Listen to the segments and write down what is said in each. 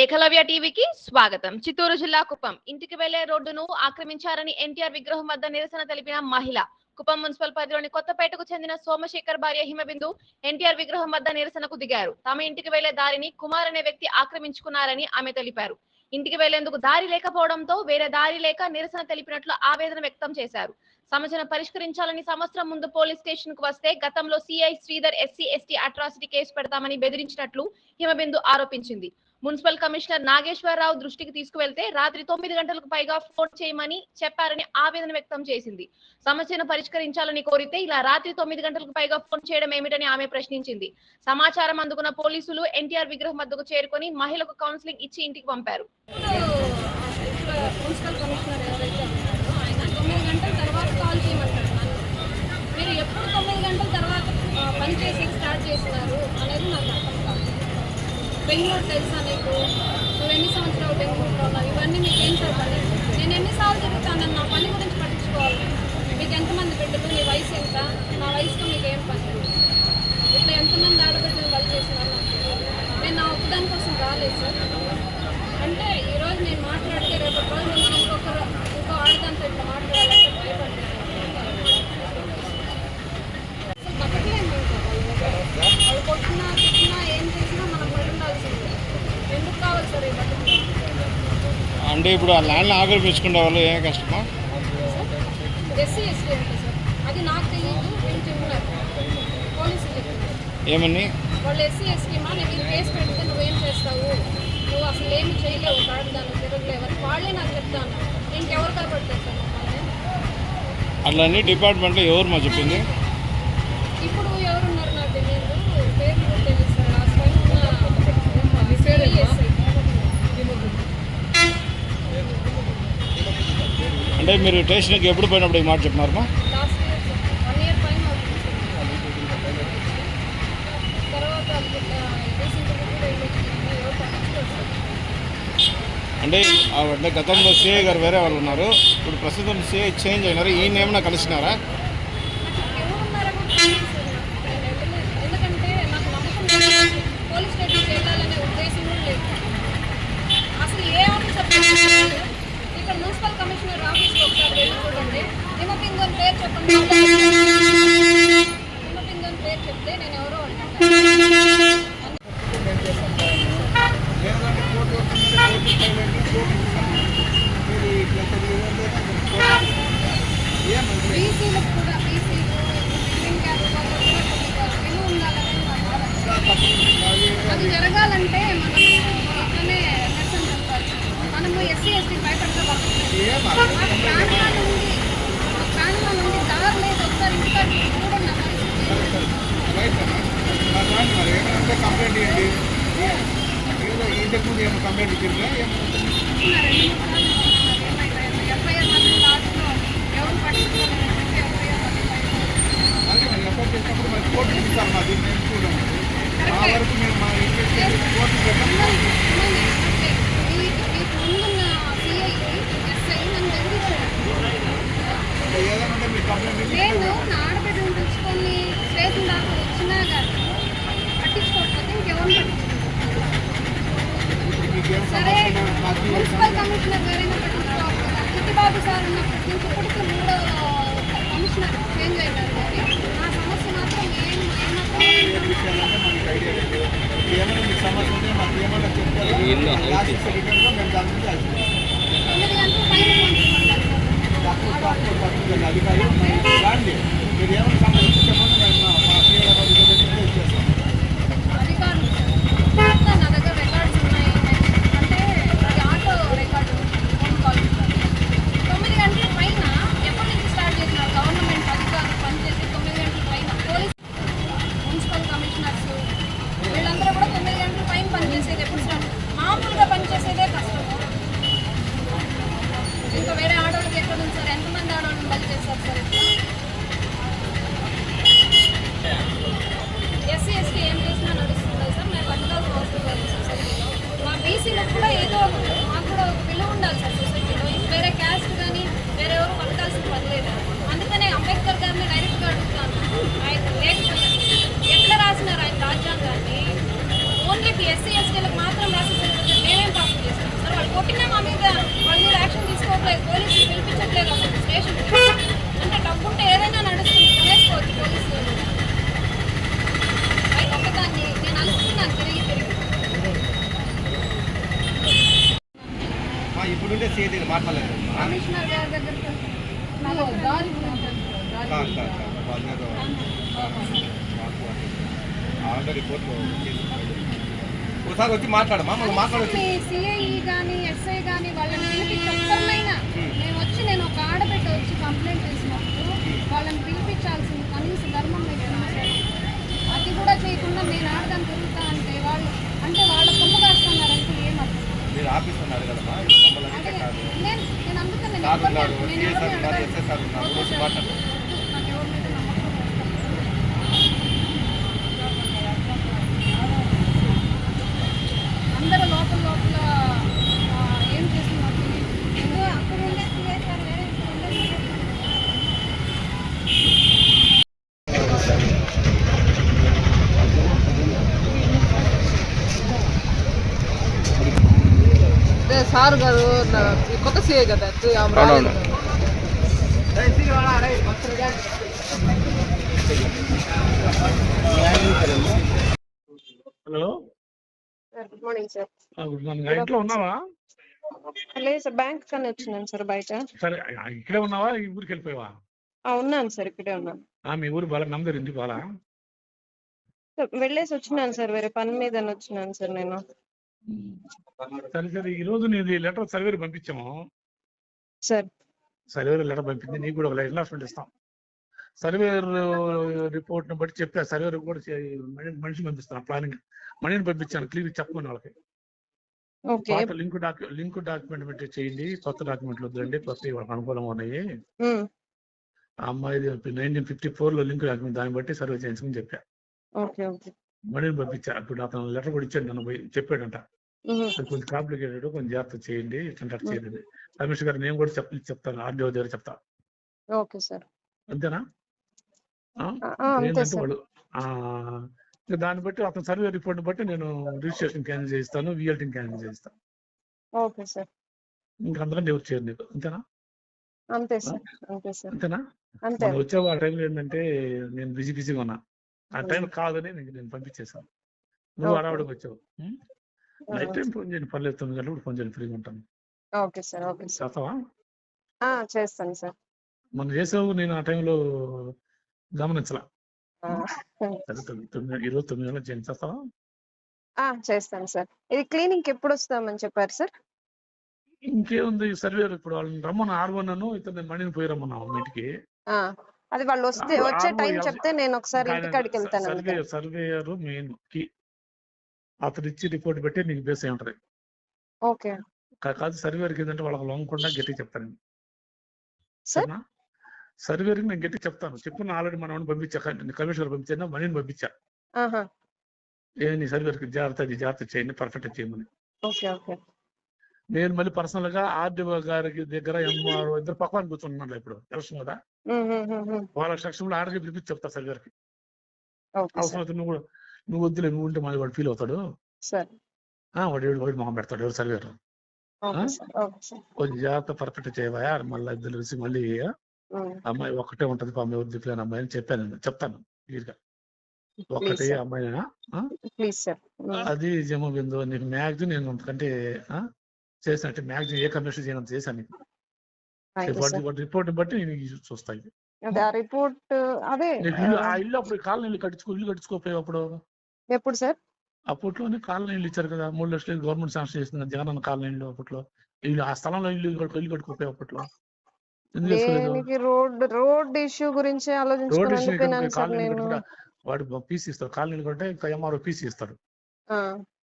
ఏకలవ్య టీవీకి స్వాగతం. చిత్తూరు జిల్లా కుప్పం. ఇంటికి వెళ్ళే రోడ్డును ఆక్రమించారని ఎన్టీఆర్ విగ్రహం వద్ద నిరసన తెలిపిన మహిళ. కుప్పం మున్సిపల్ పరిధిలోని కొత్తపేటకు చెందిన సోమశేఖర్ భార్య హిమబిందు ఎన్టీఆర్ విగ్రహం వద్ద నిరసనకు దిగారు. తమ ఇంటికి వెళ్ళే దారిని కుమార్ అనే వ్యక్తి ఆక్రమించుకున్నారని ఆమె తెలిపారు. ఇంటికి వెళ్ళేందుకు దారి లేకపోవడంతో వేరే దారి లేక నిరసన తెలిపినట్లు ఆవేదన వ్యక్తం చేశారు. సమస్యను పరిష్కరించాలని సంవత్సరం ముందు పోలీస్ స్టేషన్కు వస్తే గతంలో CI Sridhar SC ST atrocity case పెడతామని బెదిరించినట్లు హిమబిందు ఆరోపించింది. మున్సిపల్ కమిషనర్ నాగేశ్వరరావు దృష్టికి తీసుకువెళ్తే రాత్రి తొమ్మిది గంటలకు పైగా ఫోన్ చేయమని చెప్పారని ఆవేదన వ్యక్తం చేసింది. సమస్యను పరిష్కరించాలని కోరితే ఇలా రాత్రి తొమ్మిది గంటలకు పైగా ఫోన్ చేయడం ఏమిటని ఆమె ప్రశ్నించింది. సమాచారం అందుకున్న పోలీసులు ఎన్టీఆర్ విగ్రహం వద్దకు చేరుకొని మహిళకు కౌన్సిలింగ్ ఇచ్చి ఇంటికి పంపారు. మున్సిపల్ కమిషనర్ ఎవరైతే ఉన్నారో ఆయన తొమ్మిది గంటల తర్వాత కాల్ చేయమంటారు. మీరు ఎప్పుడు తొమ్మిది గంటల తర్వాత పని స్టార్ట్ చేసినారు అనేది నాకు అర్థం బెంగళూరు తెలుసా నీకు? నువ్వు ఎన్ని సంవత్సరాలు బెంగళూరులో ఉన్నావు? ఇవన్నీ మీకు ఏం చెప్పాలి? నేను ఎన్నిసార్లు తిరుగుతానని నా పని గురించి పట్టించుకోవాలి. మీకు ఎంతమంది బిడ్డలు? నీ వయసు ఎంత? నా వయసుతో మీకు ఏం పని ఇట్లా ఎంతమంది ఆడబిడ్డలు వాళ్ళు చేసినారు నాకు తెలియదు. నేను నా ఒక్కదాని కోసం రాలేదు సార్ అంటే ఈ రోజు నేను మాట్లాడితే రేపు రోజు నేను ఇంకొకరు ఇంకో ఆడదాంతో ఇట్లా మాట్లాడాలంటే భయపడ్డాను అసలు బతకలేము ఇంకా వాళ్ళ దగ్గర. వాళ్ళు కొట్టినా తిట్టినా ఏం చేసినా మనం పడి ఉండాల్సిందే ఎందుకు కావాలి సార్ ఈ బతుకు అంటే ఇప్పుడు ఆ ల్యాండ్ని ఆక్రమించుకునే వాళ్ళు ఏం కష్టమా? ఏమని? వాళ్ళు ఎస్సీ మా నేను కేసు పెడితే నువ్వేం చేస్తావు? నువ్వు అసలు ఏమి చేయలేవు వాళ్ళే నాకు చెప్తాను ఇంకెవరు అట్లన్నీ డిపార్ట్మెంట్లో ఎవరు మా చెప్పింది ఇప్పుడు ఎవరున్నారు నాకు తెలియదు పేరు కూడా తెలియదు సార్ లాస్ట్ టైం ఉన్న సిఐఎస్ఐ అంటే మీరు స్టేషన్కి ఎప్పుడు పోయినప్పుడు ఈ మాట చెప్పినారమ్మా అంటే అంటే గతంలో సిఐ గారు వేరే వాళ్ళు ఉన్నారు. ఇప్పుడు ప్రస్తుతం సిఐ చేంజ్ అయినారు. ఈయన ఏమైనా కలిసినారా. పోలీస్ స్టేషన్కి వెళ్ళాలనే ఉద్దేశం కూడా లేదు. అసలు ఏ ఆఫీసర్ పట్టించుకోలేదు. ఇక్కడ మున్సిపల్ కమిషనర్ ఆఫీస్కి ఒకసారి వెళ్ళి చూడండి హిమబిందన్ పేరు చెప్పండి. పేరు చెప్తే నేను ఎవరో también, చేంజ్ అయినారు కానీ నా సమస్య మాత్రం ఏం ఏమాత్రం విషయాలంటే మనకి ఐడియా లేదు ఏమైనా మీకు సమస్య ఉంటే మాకు తీసుకోవట్లేదు పోలీసులు స్టేషన్ అంటే డబ్బు ఏదైనా నడుస్తుంది కొనేసుకోవచ్చు అయితే ఒకదాన్ని నేను అలుస్తున్నాను తిరిగి తిరిగి. ఇప్పుడుండే సీఏ మాట్లాడలేదు. కమిషనర్ గారి దగ్గర ఆల్రెడీ రిపోర్ట్ ఒకసారి వచ్చి మాట్లాడమా? మనం మాట్లాడొచ్చు. కానీ ఎస్ఐ కానీ వాళ్ళని పిలిపించి ఒక్కరినైనా నేను వచ్చి నేను ఒక ఆడబిడ్డ వచ్చి కంప్లైంట్ చేసినప్పుడు వాళ్ళని పిలిపించాల్సింది కనీస ధర్మం సార్. అది కూడా చేయకుండా నేను ఆడదాన్ని తిరుగుతా అంటే వాళ్ళు అంటే వాళ్ళ కొమ్ము కాస్తున్నారంటే ఏమర్థం? మీరు కదమ్మా నేను నేను అందుకే నేను సార్ ఎవరిని- ఉన్నారు నేను సిఏ సార్ ఎవరిని ఉన్నారు అడగను. ఎస్ఐ సార్ ఉన్నారు ఓకే వచ్చి సార్. మాట్లాడండి నాకు ఎవరి మీద నమ్మకం లేదు. అందరూ లోపల లోపల ఆ, ఏం చేస్తున్నారు తెలియదు. అక్కడ ఉండే సిఐ సార్ వేరే ఇక్కడ ఉండే సిఐ సార్ అదే సార్ గారు కొత్త సీఏ కదా రాలేదు. Hello. Sir good morning sir. Good morning. ఇంట్లో ఉన్నావా? లేదు సార్ బ్యాంక్ కానీ వచ్చినాను సార్ బయట. సరే ఇక్కడే ఉన్నావా? ఈ ఊరికి వెళ్ళిపోయావా? ఆ, ఉన్నాను సార్ ఇక్కడే ఉన్నాను. ఆ, మీ ఊరు బాగా నమ్మదరు ఇంటికి బాగా సార్, వెళ్ళేసి వచ్చినాను సార్ వేరే పని మీద వచ్చినాను సార్ నేను. సరే సరే ఈ రోజు నేను లెటర్ సర్వేర్ పంపించాము. సార్. సర్వేర్ లెటర్ పంపింది నీకు కూడా ఒక ఎన్లాస్మెంట్ ఇస్తాం సర్వేర్ రిపోర్ట్ని బట్టి చెప్పా సర్వేర్ కూడా చే- మని- మనిషిని పంపిస్తాను ప్లానింగ్. మనీని పంపించాను క్లియర్ చెప్పమని వాళ్ళకి. పాత లింక్ డాక్యు లింక్ డాక్యుమెంట్ పెట్టి చేయండి కొత్త డాక్యుమెంట్లు వద్దండి కొత్త వాళ్ళకి అనుకూలంగా ఉన్నాయి. ఆ అమ్మాయిది నైన్టీన్ ఫిఫ్టీ ఫోర్లో లింక్ డాక్యుమెంట్ దాన్ని బట్టి సర్వే చేయించుకుని చెప్పా. మనీని పంపించా ఇప్పుడు అతను లెటర్ కూడా ఇచ్చాడు నన్ను పోయి చెప్పాడంట. కొంచెం కాంప్లికేటెడ్ కొంచెం జాగ్రత్త చేయండి ఇట్లా చేయండి. రమేష్ గారు నేను కూడా చెప్ చెప్తాను ఆర్డీఓ దగ్గర చెప్తా. Okay sir. అంతేనా? ఏంటంటే వాళ్ళు దాన్ని బట్టి అతను సర్వే రిపోర్ట్ బట్టి నేను రిజిస్ట్రేషన్ క్యాన్సిల్ చేయిస్తాను విఎల్టీ క్యాన్సిల్ చేయిస్తాను. Okay sir. ఇంకా అందుకని ఎవరు చేయరు నీకు అంతేనా? అంతే సార్ అంతే సార్. అంతేనా? అంతే. మనం వచ్చావు ఆ టైంలో ఏంటంటే నేను బిజీ బిజీగా ఉన్నా. ఆ టైం కాదని నేను పంపించేశాను. నువ్వు. హడావుడికి వచ్చావు. నైట్ టైం ఫోన్ చేయండి పర్లేదు తొమ్మిది గంటలకు ఫోన్ చేయండి ఫ్రీగా ఉంటాను. Okay sir okay sir. చేస్తావా? ఆ, చేస్తాను సార్. మనం చేసావు నేను ఆ టైంలో గమనించలా. ఆ, సరే తొమ్మిది తొమ్మిది ఈరోజు తొమ్మిది గంటలకు చేయండి చేస్తావా? ఆ, చేస్తాను సార్. ఇది క్లీనింగ్ ఎప్పుడు వస్తామని చెప్పారు సార్? ఇంకేముంది సర్వేర్. ఇప్పుడు వాళ్ళని రమ్మని ఆడమన్నాను ఇతను మణిని పోయి రమ్మన్నావు మీ ఇంటికి. ఆ, అది వాళ్ళు వస్తే వచ్చే టైం చెప్తే నేను ఒకసారి ఇంటికాడికి వెళ్తాను అందుకని సర్వేయర్ మెయిన్కి అతను ఇచ్చి రిపోర్ట్ పెట్టి నీకు బేస్ అయి ఉంటది ఓకే. కా- కాదు సర్వేర్కి ఏంటంటే వాళ్ళకి లొంగకుండా గట్టి చెప్తాను నేను. సార్ సరేనా సర్వేర్కి నేను గట్టి చెప్తాను. చెప్పిన ఆల్రెడీ మనం పంపించా. కమిషనర్ పంపించాను మనీని పంపించా. ఆహా. ఏ నీ సర్వేర్కి జాగ్రత్త ఇది జాగ్రత్త చేయండి పర్ఫెక్ట్ చేయమని. Okay okay. నేను మళ్ళీ పర్సనల్గా ఆర్డీఓ గారికి దగ్గర ఎంఆర్ఓ ఇద్దరు పక్కన కూర్చున్నాను ఇప్పుడు. ఎలక్షన్ కదా? ఉమ్, ఉమ్, ఉమ్, ఉమ్. వాళ్ళ సెక్షన్లో ఆర్డర్ పిలిపించి చెప్తా సర్వేర్కి ఓకే అవసరం అయితే నువ్వు కూడా నువ్వు వద్దులే నువ్వు ఉంటే మళ్ళీ వాడు ఫీల్ అవుతాడు. వాడు వాడు మొహం పెడతాడు ఎవరు సర్వేర్ ఓకే ఆ? Sir okay sir. కొంచెం జాగ్రత్త పర్ఫెక్ట్ చేయవా మళ్ళీ ఇద్దరు కలిసి మళ్ళీ అమ్మాయి ఒక్కటే ఉంటది పాపం ఎవరు దిక్కులేని అమ్మాయి అని చెప్పాను. చెప్తాను క్లియర్గా ఒక్కటే ప్లీజ్ సార్ అమ్మాయి ప్లీజ్ సార్. ఉమ్, అది జమ బిందు నీకు మ్యాక్సిమం నేను అంతకంటే చేసినట్టు మ్యాక్సిమం ఏ కమిషన్ చేయనంత చేశాను రిపోర్ట్ బట్టి నేను ఆ రిపోర్ట్ అదే ఇల్లు అప్పుడు కాలనీలు కట్టించుకో ఇల్లు కట్టించుకోపోయావు అప్పుడు? ఎప్పుడు సార్? అప్పట్లోనే కాలనీలు ఇచ్చారు కదా మూడు లక్షలు గవర్నమెంట్ శాంక్షన్ చేసింది జగనన్న కాలనీలు అప్పట్లో. ఇల్లు ఆ స్థలంలో ఇల్లు ఇల్లు కట్టుకోపోయావు అప్పట్లో. దేనికి రోడ్ రోడ్ ఇష్యూ గురించి ఉండిపోయినాను సార్ నేను. వాడు పీసీ ఇస్తాడు కాలనీలు కంటే ఇంకా ఎంఆర్ఓ పీసీ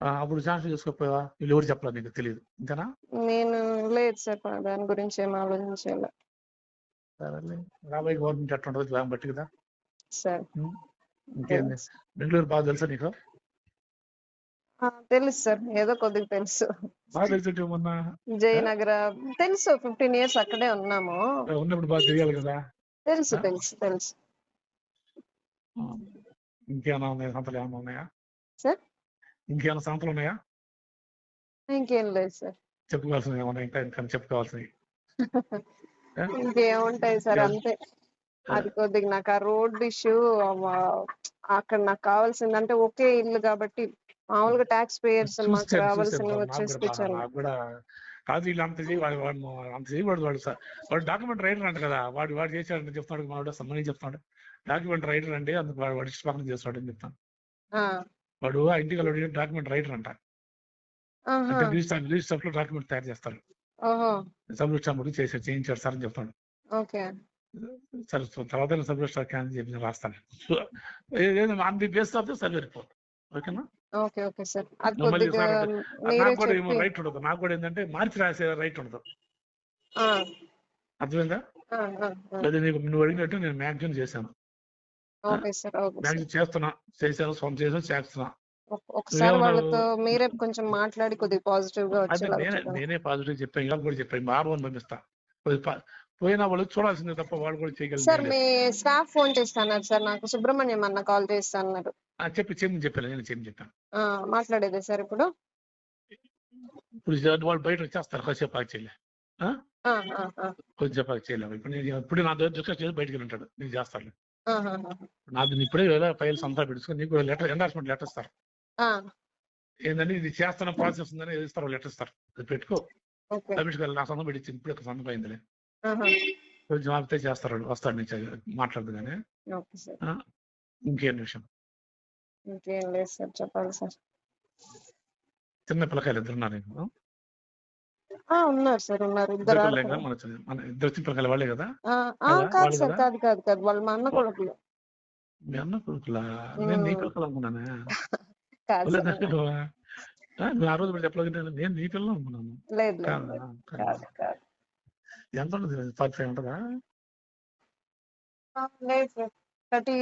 ఆ, అప్పుడు శాంక్షన్ చేసుకోపోయావా వీళ్ళు ఎవరు చెప్పలేదు నీకు? తెలియదు ఇంతేనా? నేను లేదు సార్ దాని గురించి ఏం ఆలోచించాలి. రాబోయే గవర్నమెంట్ ఎట్లా ఉంటుంది దాన్ని బట్టి కదా. సార్. ఉం. ఇంకేంది బెంగళూరు బాగా తెలుసా నీకు? తెలుసు సార్. ఏదో కొద్దిగా తెలుసు. బాగా తెలుసు మొన్న జయనగర తెలుసు. ఫిఫ్టీన్ ఇయర్స్ అక్కడే ఉన్నాము. ఉన్నప్పుడు బాగా తెలియాలి కదా? తెలుసు? తెలుసు తెలుసు. ఇంకేమైనా ఉన్నాయా? సంతలు ఏమైనా ఉన్నాయా? సార్? ఇంకేమైనా సంతలు ఉన్నాయా? ఇంకేం లేదు సార్. చెప్పుకోవాల్సినవి ఏమన్నా ఇంకా ఇంకా చెప్పుకోవాల్సినవి? ఇంకేముంటాయి సార్. అంతే. అది కొద్దిగా నాకు ఆ రోడ్ ఇష్యూ అక్కడ నాకు కావాల్సింది అంటే ఒకే ఇల్లు కాబట్టి మామూలుగా ట్యాక్స్ పేయర్స్ మాకు నాకు వచ్చేసి ఇచ్చారు కాదు వీళ్ళు అంత వాడు వాడు అంత చేయకూడదు వాడు సార్. వాడు డాక్యుమెంట్ రైటర్ అంట కదా వాడు వాడు చేశాడని చెప్తున్నాడు మావాడు సమ్మని చెప్తున్నాడు డాక్యుమెంట్ రైటర్ అంటే అందుకు వాడు వాడు ఇష్టపక్కన చేస్తాడు అని చెప్తాను. ఆ, వాడు ఆ ఇంటికి వెళ్ళి డాక్యుమెంట్ రైటర్ అంట. అంటే రిజిస్టర్లో డాక్యుమెంట్ తయారు చేస్తాడు. ఓహో. సబ్ రిజిస్టర్ చేశాడు చేయించాడు సార్ అని చెప్తాడు. తర్వాత సబ్ రిజిస్టర్ క్యాన్ చెప్పి నేను రాస్తాను. ఏదో on the base of report ఓకేనా? Okay okay sir. అది నాకు కూడా ఏమో రైట్ ఉండదు. నాకు కూడా ఏంటంటే మార్చి రాసే రైట్ ఉండదు. ఆ, అర్థమైందా. లేదా నీకు నువ్వు అడిగినట్టు నేను మ్యాగజైన్ చేశాను. Okay sir. Okay sir. Magazine చేస్తున్నా. చేశాను సొంత చేసాను చేస్తున్నా. ఒక- ఒకసారి? వాళ్ళతో మీరే కొంచెం మాట్లాడి కొద్దిగా పాజిటివ్గా అదే నేనే పాజిటివ్ చెప్పాను. ఇలా కూడా చెప్పాను. ఆర్వన్ పంపిస్తా. పోయినా వాళ్ళు చూడాల్సిందే తప్ప వాళ్ళు కూడా సార్ చేయగలిగారు మీ స్టాఫ్ ఫోన్ చేస్తున్నారు సార్ నాకు సుబ్రహ్మణ్యం అన్న కాల్ చేస్తున్నారు. చెప్పి చేయమని చెప్పాను నేను చేయమని చెప్పాను ఆ, మాట్లాడేదే సార్ ఇప్పుడు? ఇప్పుడు వాళ్ళు బయట వచ్చేస్తారు కొద్దిసేపు ఆగి చేయలే ఆ, ఆ, ఆ, కొద్దిసేపు ఆగి చేయలేము ఇప్పుడు నేను ఇప్పుడు నా దగ్గర డిస్కస్ చేసి బయటకు ఉంటాడు నేను చేస్తాను. నాది ఇప్పుడే ఫైల్స్ అంతా పెట్టుకుని నీకు లెటర్ ఎండార్స్మెంట్ లెటర్ ఇస్తారు. ఆ, ఏంటంటే ఇది చేస్తున్న ప్రాసెస్ ఉందని ఇస్తారు లెటర్ ఇస్తారు. అది పెట్టుకో. ఓకే. నా సంతం పెట్టి ఇప్పుడు ఒక సంతం అయిందిలే. కొంచెం ఆపితే చేస్తారు. వస్తాడు నుంచి మాట్లాడదు కానీ ఓకే సార్. ఇంకేం విషయం? ఇంకేం లేదు సార్ చెప్పాలి సార్. చిన్న పిల్లకాయలు ఇద్దరు ఉన్నారు నీకు ఆ, ఉన్నారు సార్ ఉన్నారు. ఇద్దరు ఇద్దరు పిల్లలే కదా ఆడపిల్లలు. మన చిన్న- మన ఇద్దరు చిన్న పిల్లకాయలు వాళ్ళే కదా? ఆ, ఆ, కదా? సార్ కదా? కాదు కాదు కాదు. వాళ్ళు మా అన్న కొడుకులు. మీ అన్న కొడుకులా? నేను నీ. పిల్లకలు అనుకున్నానే? కాదు సార్ ఆ, నువ్వు ఆ రోజు చెప్పలేదు నేను నీ పిల్లలు అనుకున్నాను. లేదు? కాదు కాదు. ఎంత ఉంటుంది ఫార్టీ ఫైవ్ ఉంటుందా ఆ, లేదు సార్ థర్టీ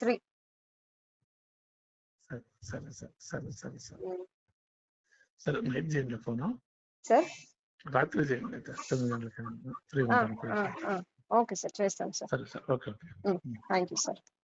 త్రీ సరే సరే సరే సరే సరే సరే సరే నైట్ చేయండి ఫోను సార్ రాత్రి చేయండి అయితే తొమ్మిది గంటలకి ఫ్రీ ఆ, ఉంటాను ఆ, ఆ. ఓకే సార్ చేస్తాం సార్ సరే sir okay okay thank you sir